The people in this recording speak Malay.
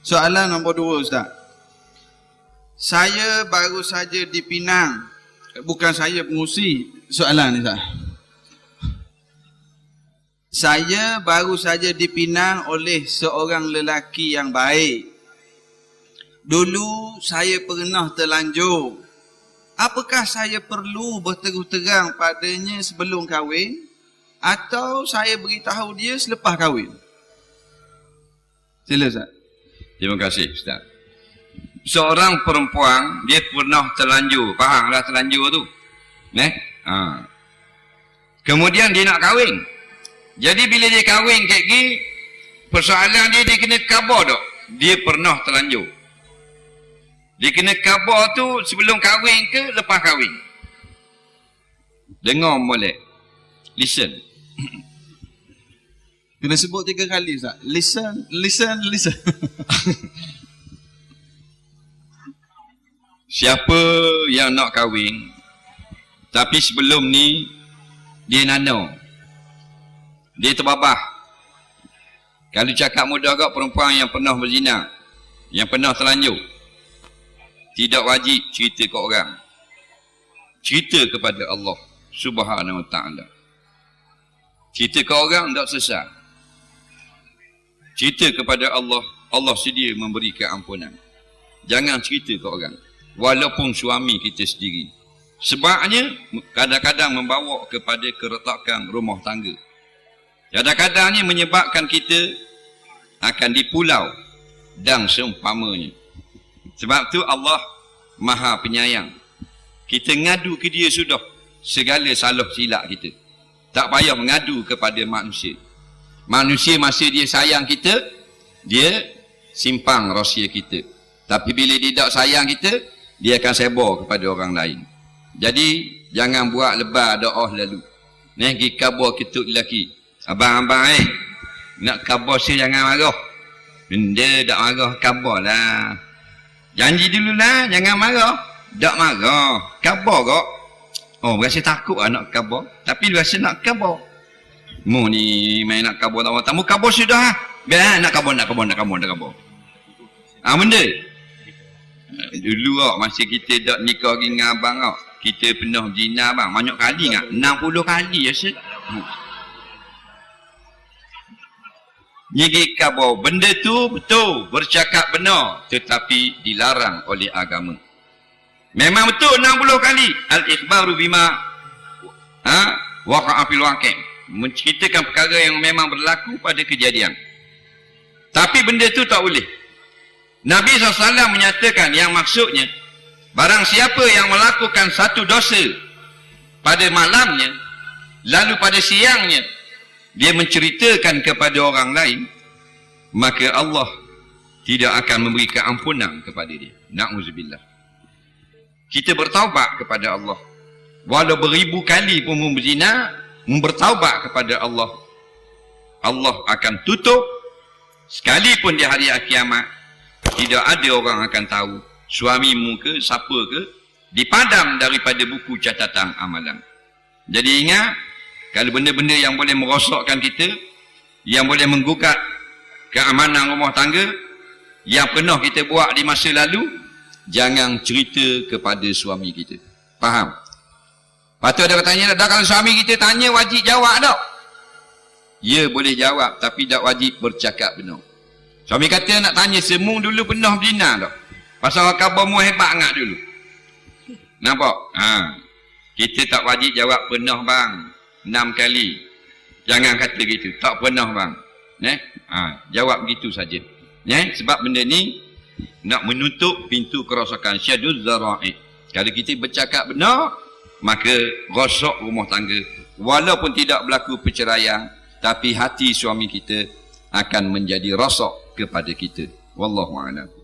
Soalan nombor dua Ustaz. Saya baru saja di Pinang. Bukan saya pengusi soalan ni Ustaz. Saya baru saja dipinang oleh seorang lelaki yang baik. Dulu saya pernah terlanjur. Apakah saya perlu berterus terang padanya sebelum kahwin? Atau saya beritahu dia selepas kahwin? Sila Ustaz. Terima kasih Ustaz. Seorang perempuan dia pernah terlanjur, fahamlah terlanjur tu. Eh? Ha. Kemudian dia nak kahwin. Jadi bila dia kahwin kayak gini, persoalan dia dia kena khabar tak? Dia pernah terlanjur. Dia kena khabar tu sebelum kahwin ke lepas kahwin? Dengar molek. Listen. Kena sebut tiga kali Ustaz. Listen, listen, listen. Siapa yang nak kahwin tapi sebelum ni dia nano. Dia terbabah. Kalau cakap mudah agak perempuan yang pernah berzina, yang pernah terlanjur, tidak wajib cerita ke orang. Cerita kepada Allah Subhanahu Wa Taala. Cerita ke orang tak sesat. Cerita kepada Allah, Allah sedia memberi keampunan. Jangan cerita ke orang. Walaupun suami kita sendiri. Sebabnya kadang-kadang membawa kepada keretakan rumah tangga. Kadang-kadang ni menyebabkan kita akan di pulau dan seumpamanya. Sebab tu Allah Maha Penyayang. Kita ngadu ke dia sudah segala salah silap kita. Tak payah mengadu kepada manusia. Manusia masa dia sayang kita, dia simpang rahsia kita. Tapi bila dia tak sayang kita, dia akan sebar kepada orang lain. Jadi jangan buat lebar doa lalu. Ni pergi kabar kita lelaki. Abang-abang eh. Nak kabar saya jangan marah. Benda tak marah kabar lah. Janji dulu lah jangan marah. Tak marah. Kabar kok. Oh berasa takut lah nak kabar. Tapi berasa nak kabar. Mu ni main nak kabar tak tamu kabar sudah lah. Biar nak kabar nak kabar nak kabar nak kabar. Ah benda. Dulu kok masa kita dak nikah dengan abang kok. Kita pernah berzina bang. Banyak kali ngak. 60 kali ya set. Nyigi kabar. Benda tu betul. Bercakap benar. Tetapi dilarang oleh agama. Memang betul 60 kali. Al-ikhbaru bima ha? waqa'afil waqim. Menceritakan perkara yang memang berlaku pada kejadian. Tapi benda tu tak boleh. Nabi SAW menyatakan yang maksudnya barang siapa yang melakukan satu dosa pada malamnya lalu pada siangnya dia menceritakan kepada orang lain maka Allah tidak akan memberi keampunan kepada dia na'udzubillah kita bertaubat kepada Allah walau beribu kali pun berzina bertaubat kepada Allah Allah akan tutup. Sekalipun di hari kiamat tidak ada orang akan tahu suamimu ke siapa ke dipadam daripada buku catatan amalan. Jadi ingat kalau benda-benda yang boleh merosakkan kita yang boleh menggugat keamanan rumah tangga yang pernah kita buat di masa lalu jangan cerita kepada suami kita. Faham patut ada bertanya dah kalau suami kita tanya wajib jawab tak? Ya boleh jawab tapi tak wajib bercakap benar suami kata nak tanya semua dulu pernah berzina tak pasal khabar mu hebat sangat dulu. Nampak? Ha. kita tak wajib jawab pernah bang. Enam kali. Jangan kata gitu. Tak pernah bang. Eh? ha, jawab begitu saja. Eh? sebab benda ni nak menutup pintu kerosakan. Syaduz zara'i kalau kita bercakap benar maka rosak rumah tangga. Walaupun tidak berlaku perceraian tapi hati suami kita akan menjadi rosak kepada kita. Wallahu a'lam